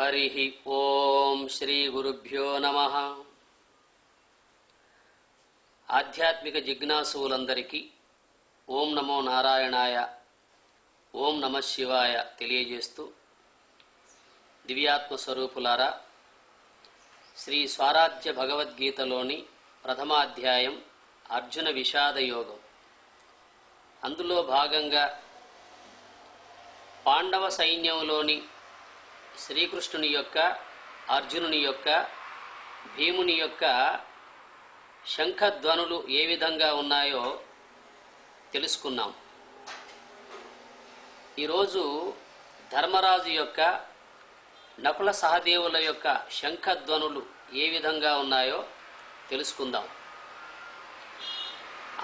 హరి ఓం శ్రీ గురుభ్యో నమ ఆధ్యాత్మిక జిజ్ఞాసువులందరికీ ఓం నమో నారాయణాయ ఓం నమ శివాయ తెలియజేస్తూ దివ్యాత్మ స్వరూపులారా శ్రీ స్వారాధ్య భగవద్గీతలోని ప్రథమాధ్యాయం అర్జున విషాద యోగం. అందులో భాగంగా పాండవ సైన్యంలోని శ్రీకృష్ణుని యొక్క అర్జునుని యొక్క భీముని యొక్క శంఖధ్వనులు ఏ విధంగా ఉన్నాయో తెలుసుకున్నాం. ఈరోజు ధర్మరాజు యొక్క నకుల సహదేవుల యొక్క శంఖధ్వనులు ఏ విధంగా ఉన్నాయో తెలుసుకుందాం.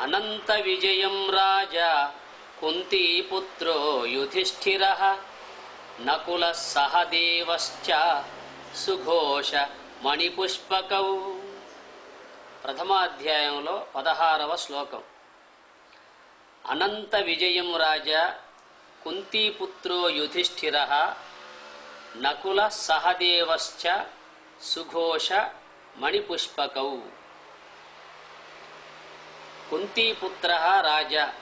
అనంత విజయం రాజా కుంతీపుత్రో యుధిష్ఠిర నకుల సహదేవశ్చ సుఘోష మణిపుష్పకౌ. ప్రథమాధ్యాయంలో పదహారవ శ్లోకం. అనంత విజయం రాజా కుంతీపుత్రో యుధిష్ఠిర నకుల సహదేవశ్చ సుఘోష మణిపుష్పకౌ. కుంతీపుత్ర రాజా.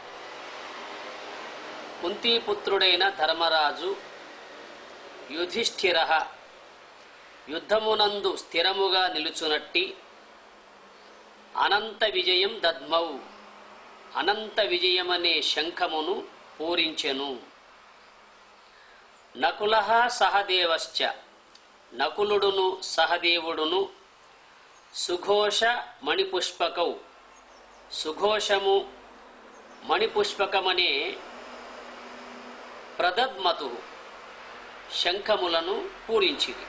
కుంతీపుత్రుడైన ధర్మరాజు యుధిష్ఠిర. యుద్ధమునందు స్థిరముగా నిలుచునట్టి అనంత విజయం దద్మౌ. అనంత విజయమనే శంఖమును పూరించెను. నకుల సహదేవశ్చ. నకులుడును సహదేవుడును సుఘోష మణిపుష్పకౌ. సుఘోషము మణిపుష్పకమనే ప్రదద్మతు. శంఖములను పూరించింది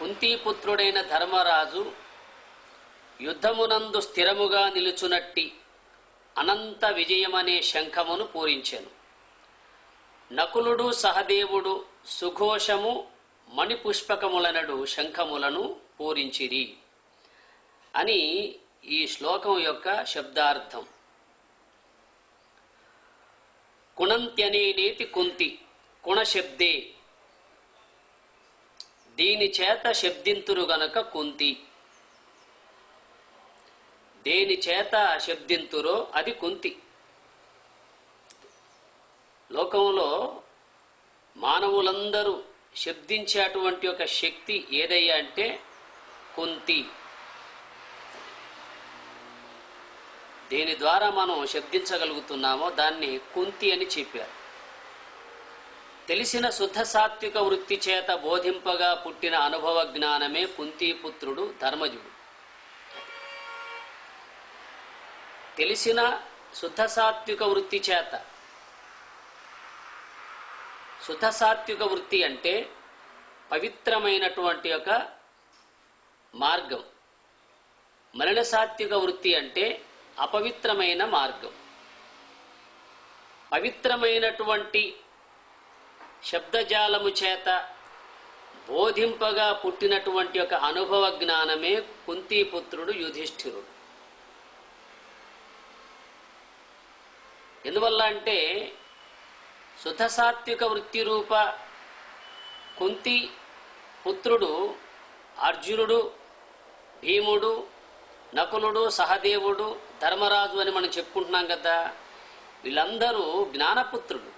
కుంతీపుత్రుడైన ధర్మరాజు యుద్ధమునందు స్థిరముగా నిలుచునట్టి అనంత విజయమనే శంఖమును పూరించెను. నకులుడు సహదేవుడు సుఘోషము మణిపుష్పకములనడు శంఖములను పూరించిరి అని ఈ శ్లోకం యొక్క శబ్దార్థం. కుణంత్యనేనేతి కుంతి కుణశబ్దే. దీని చేత శబ్దింతురు గనక కుంతి. దేని చేత శబ్దింతురో అది కుంతి. లోకంలో మానవులందరూ శబ్దించేటువంటి ఒక శక్తి ఏదయ్యా అంటే కుంతి. దేని ద్వారా మనం శబ్దించగలుగుతున్నామో దాన్ని కుంతి అని చెప్పారు. తెలిసిన శుద్ధ సాత్విక వృత్తి చేత బోధింపగా పుట్టిన అనుభవ జ్ఞానమే కుంతీపుత్రుడు ధర్మజుడు. తెలిసిన శుద్ధ సాత్విక వృత్తి చేత. శుద్ధ సాత్విక వృత్తి అంటే పవిత్రమైనటువంటి ఒక మార్గం. మరణ సాత్విక వృత్తి అంటే అపవిత్రమైన మార్గం. పవిత్రమైనటువంటి శబ్దజాలము చేత బోధింపగా పుట్టినటువంటి ఒక అనుభవ జ్ఞానమే కుంతీపుత్రుడు యుధిష్ఠిరుడు. ఎందువల్ల అంటే శుద్ధసాత్విక వృత్తి రూప కుంతి పుత్రుడు అర్జునుడు భీముడు నకులుడు సహదేవుడు ధర్మరాజు అని మనం చెప్పుకుంటున్నాం కదా వీళ్ళందరూ జ్ఞానపుత్రులు.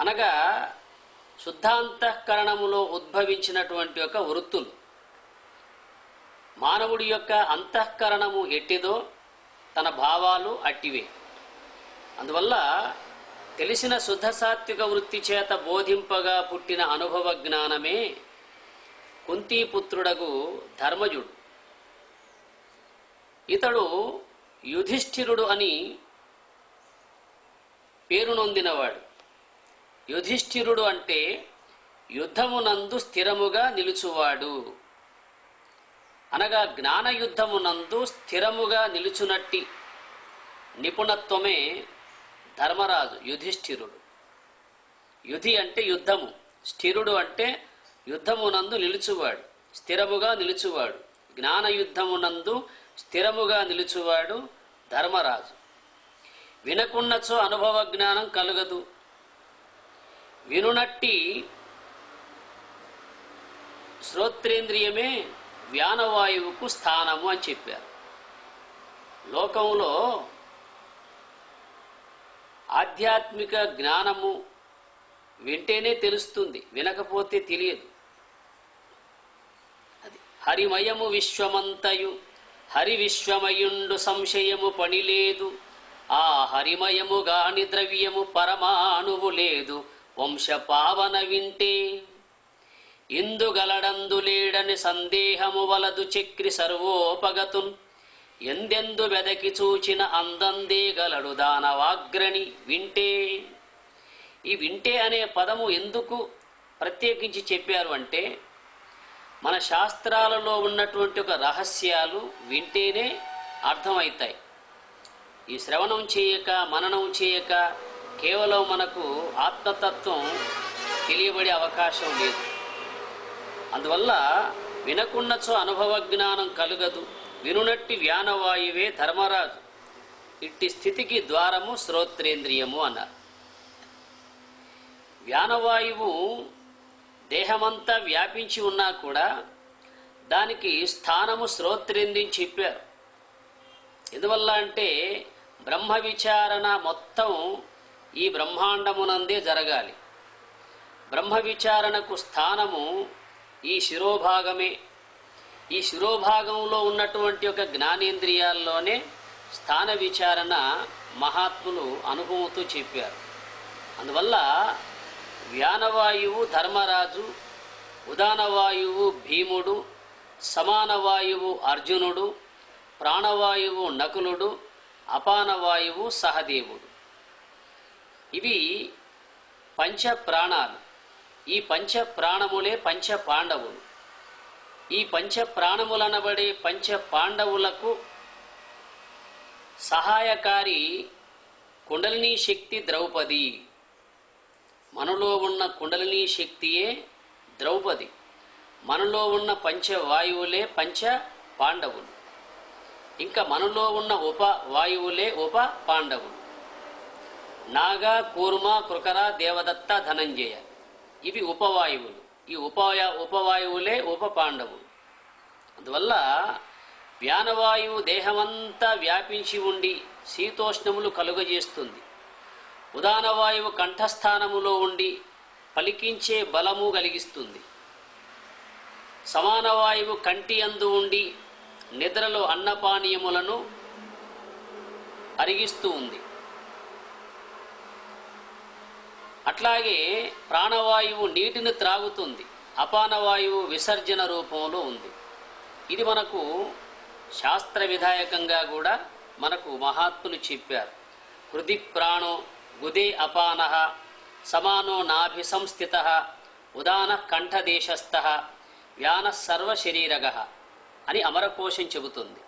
అనగా శుద్ధాంతఃకరణములో ఉద్భవించినటువంటి ఒక వృత్తులు. మానవుడి యొక్క అంతఃకరణము ఎట్టిదో తన భావాలు అట్టివే. అందువల్ల తెలిసిన శుద్ధ సాత్విక వృత్తి చేత బోధింపగా పుట్టిన అనుభవ జ్ఞానమే కుంతీపుత్రుడగు ధర్మజుడు. ఇతడు యుధిష్ఠిరుడు అని పేరు నొందినవాడు. యుధిష్ఠిరుడు అంటే యుద్ధమునందు స్థిరముగా నిలుచువాడు. అనగా జ్ఞానయుద్ధమునందు స్థిరముగా నిలుచునట్టి నిపుణత్వమే ధర్మరాజు యుధిష్ఠిరుడు. యుధి అంటే యుద్ధము స్థిరుడు అంటే యుద్ధమునందు నిలుచువాడు స్థిరముగా నిలుచువాడు. జ్ఞానయుద్ధమునందు స్థిరముగా నిలుచువాడు ధర్మరాజు. వినకున్నచో అనుభవ జ్ఞానం కలుగదు. వినునట్టి శ్రోత్రేంద్రియమే వ్యానవాయువుకు స్థానము అని చెప్పారు. లోకంలో ఆధ్యాత్మిక జ్ఞానము వింటేనే తెలుస్తుంది వినకపోతే తెలియదు. హరిమయము విశ్వమంతయు. హరి విశ్వమయుండు సంశయము పనిలేదు. ఆ హరిమయము గాని ద్రవ్యము పరమాణువు లేదు. వంశ పావన వింటే ఇందుగలడందు లేడని సందేహము వలదు చక్రి సర్వోపగతున్. ఎందెందు వెదకి చూచిన అందందే గలడు దానవాగ్రణి వింటే. ఈ వింటే అనే పదము ఎందుకు ప్రత్యేకించి చెప్పారు అంటే మన శాస్త్రాలలో ఉన్నటువంటి ఒక రహస్యాలు వింటేనే అర్థమవుతాయి. ఈ శ్రవణం చేయక మననం చేయక కేవలం మనకు ఆత్మతత్వం తెలియబడే అవకాశం లేదు. అందువల్ల వినకున్నచో అనుభవ జ్ఞానం కలుగదు. వినునట్టి వ్యానవాయువే ధర్మరాజు. ఇట్టి స్థితికి ద్వారము శ్రోత్రేంద్రియము అన్నారు. వ్యానవాయువు దేహమంతా వ్యాపించి ఉన్నా కూడా దానికి స్థానము శ్రోత్రింది చెప్పారు. ఎందువల్ల అంటే బ్రహ్మ విచారణ మొత్తం ఈ బ్రహ్మాండమునందే జరగాలి. బ్రహ్మ విచారణకు స్థానము ఈ శిరోభాగమే. ఈ శిరోభాగంలో ఉన్నటువంటి ఒక జ్ఞానేంద్రియాల్లోనే స్థాన విచారణ మహాత్ములు అనుభవంతో చెప్పారు. అందువల్ల వ్యానవాయువు ధర్మరాజు ఉదానవాయువు భీముడు సమానవాయువు అర్జునుడు ప్రాణవాయువు నకులుడు అపానవాయువు సహదేవుడు. ఇవి పంచ ప్రాణాలు ఈ పంచ ప్రాణములే పంచ పాండవులు ఈ పంచ ప్రాణములనబడే పంచ పాండవులకు సహాయకారి కుండలిని శక్తి ద్రౌపది. మనలో ఉన్న కుండలిని శక్తియే ద్రౌపది. మనలో ఉన్న పంచ వాయువులే పంచ పాండవులు. ఇంకా మనలో ఉన్న ఉప వాయువులే ఉప పాండవులు. నాగ కూర్మ కృకర దేవదత్త ధనంజయ. ఇవి ఉపవాయువులు. ఈ ఉపాయ ఉపవాయువులే ఉప పాండవులు. అందువల్ల వ్యానవాయువు దేహమంతా వ్యాపించి ఉండి శీతోష్ణములు కలుగజేస్తుంది. ఉదానవాయువు కంఠస్థానములో ఉండి పలికించే బలము కలిగిస్తుంది. సమానవాయువు కంటి అందు ఉండి నిద్రలో అన్నపానీయములను అరిగిస్తూ ఉంది. అట్లాగే ప్రాణవాయువు నీటిని త్రాగుతుంది. అపానవాయువు విసర్జన రూపంలో ఉంది. ఇది మనకు శాస్త్ర విధాయకంగా కూడా మనకు మహాత్ములు చెప్పారు. హృది ప్రాణో ఉదే అపాన సమానో నాభి సంస్థిత ఉదాన కంఠదేశస్థ వ్యాన సర్వశరీరగ అని అమరకోశం చెబుతుంది.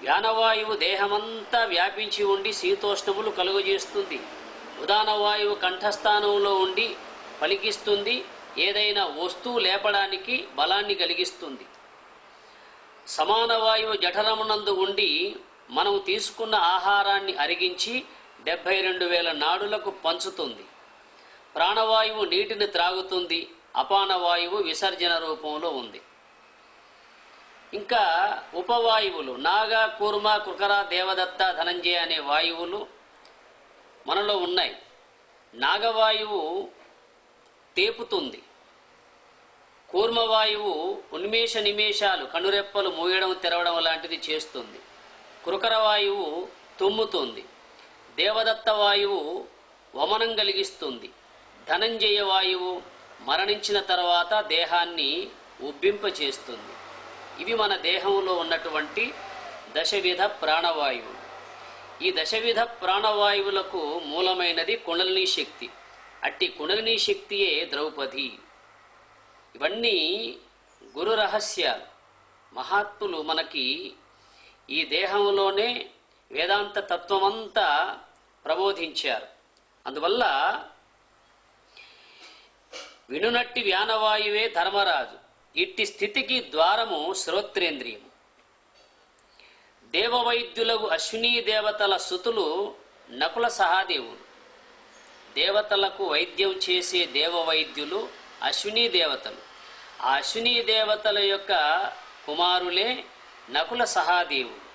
వ్యానవాయువు దేహమంతా వ్యాపించి ఉండి శీతోష్ణములు కలుగజేస్తుంది. ఉదానవాయువు కంఠస్థానంలో ఉండి పలికిస్తుంది. ఏదైనా వస్తువు లేపడానికి బలాన్ని కలిగిస్తుంది. సమాన వాయువు జఠరమునందు ఉండి మనం తీసుకున్న ఆహారాన్ని అరిగించి డెబ్బై రెండు వేల నాడులకు పంచుతుంది. ప్రాణవాయువు నీటిని త్రాగుతుంది. అపానవాయువు విసర్జన రూపంలో ఉంది. ఇంకా ఉపవాయువులు నాగ కూర్మ కృకర దేవదత్త ధనంజయ అనే వాయువులు మనలో ఉన్నాయి. నాగవాయువు తేపుతుంది. కూర్మవాయువు ఉన్మేష నిమేషాలు కనురెప్పలు మూయడం తెరవడం లాంటిది చేస్తుంది. కృకర వాయువు తుమ్ముతుంది. దేవదత్త వాయువు వమనం కలిగిస్తుంది. ధనంజయ వాయువు మరణించిన తర్వాత దేహాన్ని ఉబ్బింపచేస్తుంది. ఇవి మన దేహంలో ఉన్నటువంటి దశవిధ ప్రాణవాయువు. ఈ దశవిధ ప్రాణవాయువులకు మూలమైనది కుండలినీ శక్తి. అట్టి కుండలినీ శక్తియే ద్రౌపది. ఇవన్నీ గురు రహస్యాలు. మహాత్ములు మనకి ఈ దేహంలోనే వేదాంత తత్వమంతా ప్రబోధించారు. అందువల్ల వినునట్టి వ్యానవాయువే ధర్మరాజు. ఇట్టి స్థితికి ద్వారము శ్రోత్రేంద్రియము. దేవవైద్యులకు అశ్వినీ దేవతల సుతులు నకుల సహాదేవుడు దేవతలకు వైద్యం చేసే దేవ వైద్యులు దేవతలు. ఆ అశ్వినీ దేవతల యొక్క కుమారులే నకుల సహాదేవుడు.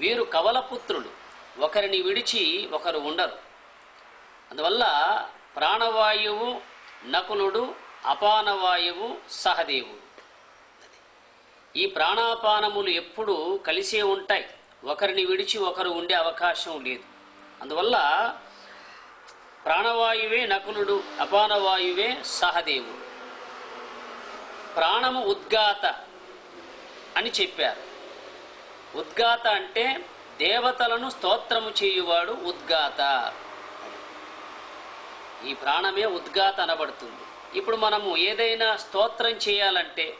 వీరు కవలపుత్రులు. ఒకరిని విడిచి ఒకరు ఉండరు. అందువల్ల ప్రాణవాయువు నకులుడు అపానవాయువు సహదేవుడు. ఈ ప్రాణాపానములు ఎప్పుడూ కలిసే ఉంటాయి. ఒకరిని విడిచి ఒకరు ఉండే అవకాశం లేదు. అందువల్ల ప్రాణవాయువే నకులుడు అపానవాయువే సహదేవుడు. ప్రాణము ఉద్గాత అని చెప్పారు. ఉద్గాత అంటే దేవతలను స్తోత్రము చేయువాడు ఉద్గాత ఈ ప్రాణమే ఉద్గాత అనబడుతుంది. ఇప్పుడు మనము ఏదైనా స్తోత్రం చేయాలంటే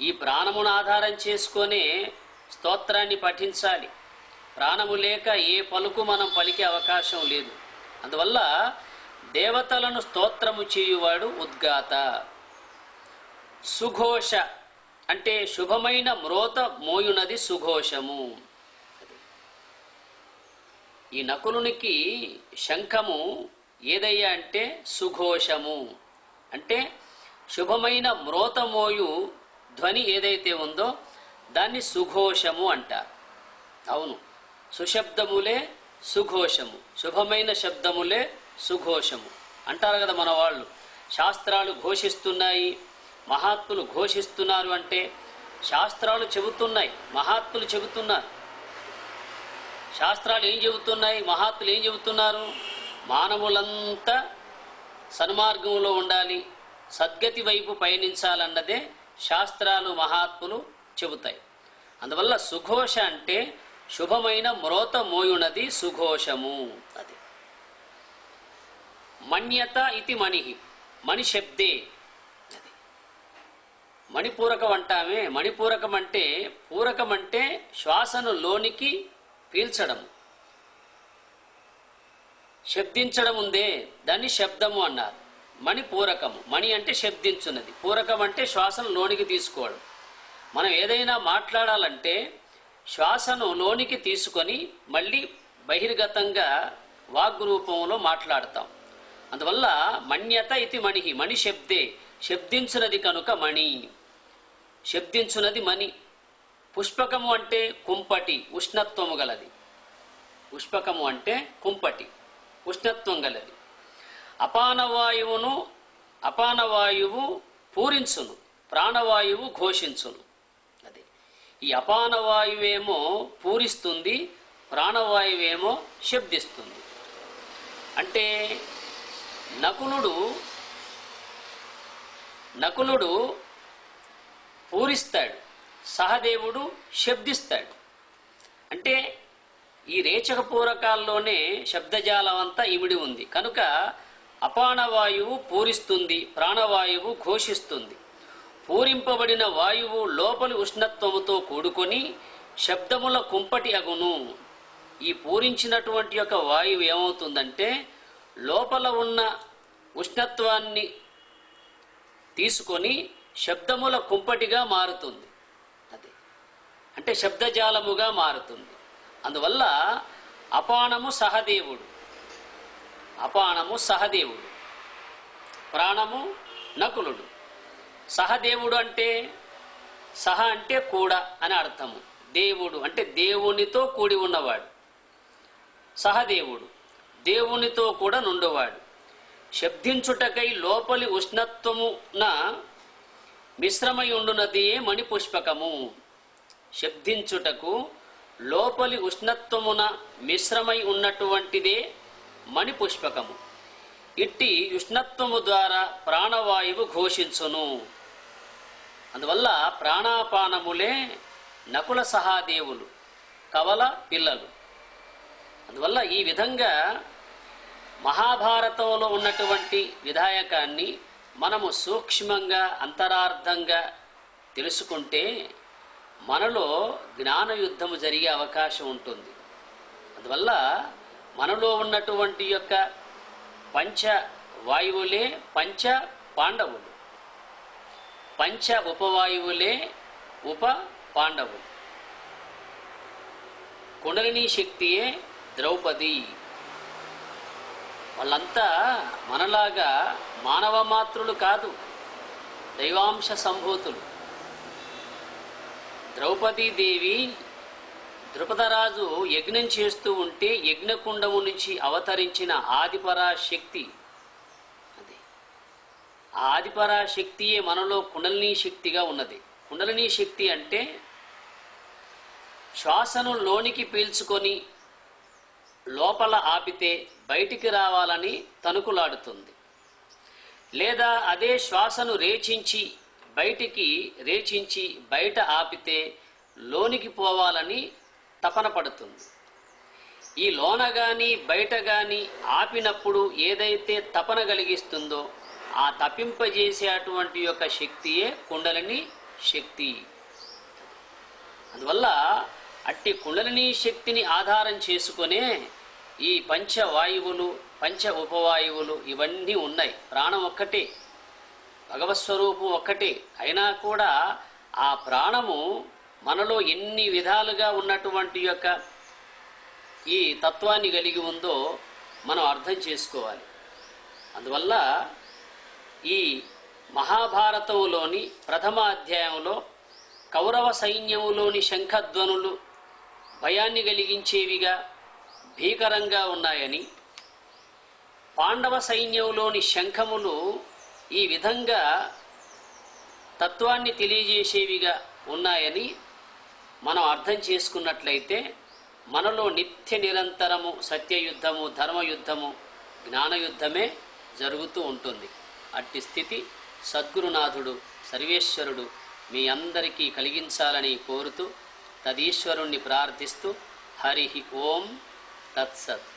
ఈ ప్రాణమును ఆధారం చేసుకొనే స్తోత్రాన్ని పఠించాలి. ప్రాణము లేక ఏ పలుకు మనం పలికే అవకాశం లేదు. అందువల్ల దేవతలను స్తోత్రము చేయువాడు ఉద్గాత సుఘోష అంటే శుభమైన మ్రోత మోయునది సుఘోషము. ఈ నకులునికి శంఖము ఏదయ్యా అంటే సుఘోషము. అంటే శుభమైన మ్రోతమోయు ధ్వని ఏదైతే ఉందో దాన్ని సుఘోషము అంటారు. అవును. సుశబ్దములే సుఘోషము. శుభమైన శబ్దములే సుఘోషము. అంటారు కదా మన వాళ్ళు శాస్త్రాలు ఘోషిస్తున్నాయి. మహాత్ములు ఘోషిస్తున్నారు అంటే శాస్త్రాలు చెబుతున్నాయి మహాత్ములు చెబుతున్నారు. శాస్త్రాలు ఏం చెబుతున్నాయి మహాత్ములు ఏం చెబుతున్నారు? మానవులంతా సన్మార్గంలో ఉండాలి సద్గతి వైపు పయనించాలన్నదే శాస్త్రాలు మహాత్ములు చెబుతాయి. అందువల్ల సుఘోష అంటే శుభమైన మ్రోత మోయునది సుఘోషము అది. మన్యత ఇది మణి మణి శబ్దే మణిపూరకం అంటామే మణిపూరకం అంటే పూరకం అంటే శ్వాసను లోనికి పీల్చడం శబ్దించడం ఉందే దాన్ని శబ్దము అన్నారు. మణిపూరకము. మణి అంటే శబ్దించున్నది. పూరకం అంటే శ్వాసను లోనికి తీసుకోవడం. మనం ఏదైనా మాట్లాడాలంటే శ్వాసను లోనికి తీసుకొని మళ్ళీ బహిర్గతంగా వాగ్రూపంలో మాట్లాడతాం. అందువల్ల మణ్యత ఇది మణి. మణి శబ్దే. శబ్దించినది కనుక మణి. శబ్దించున్నది మణి. పుష్పకము అంటే కుంపటి ఉష్ణత్వము గలది. పుష్పకము అంటే కుంపటి ఉష్ణత్వం గలది. అపానవాయువును అపానవాయువు పూరించును ప్రాణవాయువు ఘోషించును. అది. ఈ అపానవాయువేమో పూరిస్తుంది ప్రాణవాయువేమో శబ్దిస్తుంది. అంటే నకులుడు నకులుడు పూరిస్తాడు. సహదేవుడు శబ్దిస్తాడు. అంటే ఈ రేచక పూరకాల్లోనే శబ్దజాలం అంతా ఇమిడి ఉంది. కనుక అపానవాయువు పూరిస్తుంది ప్రాణవాయువు ఘోషిస్తుంది. పూరింపబడిన వాయువు లోపలి ఉష్ణత్వముతో కూడుకొని శబ్దముల కుంపటి అగును. ఈ పూరించినటువంటి యొక్క వాయువు ఏమవుతుందంటే లోపల ఉన్న ఉష్ణత్వాన్ని తీసుకొని శబ్దముల కుంపటిగా మారుతుంది. అది. అంటే శబ్దజాలముగా మారుతుంది. అందువల్ల అపానము సహదేవుడు. అపానము సహదేవుడు. ప్రాణము నకులుడు. సహదేవుడు అంటే సహ అంటే కూడా అని అర్థము. దేవుడు అంటే దేవునితో కూడి ఉన్నవాడు. సహదేవుడు దేవునితో కూడా నుండువాడు. శబ్దించుటకై లోపలి ఉష్ణత్వమున మిశ్రమై ఉండునదియే మణిపుష్పకము శబ్దించుటకు లోపలి ఉష్ణత్వమున మిశ్రమై ఉన్నటువంటిదే మణిపుష్పకము ఇట్టి ఉష్ణత్వము ద్వారా ప్రాణవాయువు ఘోషించును. అందువల్ల ప్రాణాపానములే నకుల సహాదేవులు కవల పిల్లలు. అందువల్ల ఈ విధంగా మహాభారతంలో ఉన్నటువంటి విధాయకాన్ని మనము సూక్ష్మంగా అంతరార్థంగా తెలుసుకుంటే మనలో జ్ఞాన యుద్ధము జరిగే అవకాశం ఉంటుంది. అందువల్ల మనలో ఉన్నటువంటి యొక్క పంచ వాయువులే పంచ పాండవులు. పంచ ఉపవాయువులే ఉప పాండవులు. కుండలిని శక్తియే ద్రౌపది. వాళ్ళంతా మనలాగా మానవ మాతృలు కాదు దైవాంశ సంభూతులు. ద్రౌపదీదేవి ద్రుపదరాజు యజ్ఞం చేస్తూ ఉంటే యజ్ఞకుండము నుంచి అవతరించిన ఆదిపరాశక్తి అది. ఆ ఆదిపరాశక్తియే మనలో కుండలినీ శక్తిగా ఉన్నది. కుండలినీ శక్తి అంటే శ్వాసను లోనికి పీల్చుకొని లోపల ఆపితే బయటికి రావాలని తణుకులాడుతుంది. లేదా అదే శ్వాసను రేచించి బయటికి రేచించి బయట ఆపితే లోనికి పోవాలని తపన పడుతుంది. ఈ లోన గాని బయట గాని ఆపినప్పుడు ఏదైతే తపన కలిగిస్తుందో ఆ తప్పింపజేసేటువంటి యొక్క శక్తియే కుండలిని శక్తి. అందువల్ల అట్టి కుండలిని శక్తిని ఆధారం చేసుకునే ఈ పంచవాయువులు పంచ ఉపవాయువులు ఇవన్నీ ఉన్నాయి. ప్రాణం ఒక్కటే భగవత్ స్వరూపం ఒక్కటే. అయినా కూడా ఆ ప్రాణము మనలో ఎన్ని విధాలుగా ఉన్నటువంటి యొక్క ఈ తత్వాన్ని కలిగి ఉందో మనం అర్థం చేసుకోవాలి. అందువల్ల ఈ మహాభారతంలోని ప్రథమ అధ్యాయంలో కౌరవ సైన్యములోని శంఖధ్వనులు భయాన్ని కలిగించేవిగా భీకరంగా ఉన్నాయని పాండవ సైన్యంలోని శంఖములు ఈ విధంగా తత్వాన్ని తెలియజేసేవిగా ఉన్నాయని మనం అర్థం చేసుకున్నట్లయితే మనలో నిత్య నిరంతరము సత్యయుద్ధము ధర్మయుద్ధము జ్ఞానయుద్ధమే జరుగుతూ ఉంటుంది. అట్టి స్థితి సద్గురునాథుడు సర్వేశ్వరుడు మీ అందరికీ కలిగించాలని కోరుతూ తదీశ్వరుణ్ణి ప్రార్థిస్తూ హరి ఓం తత్సత్.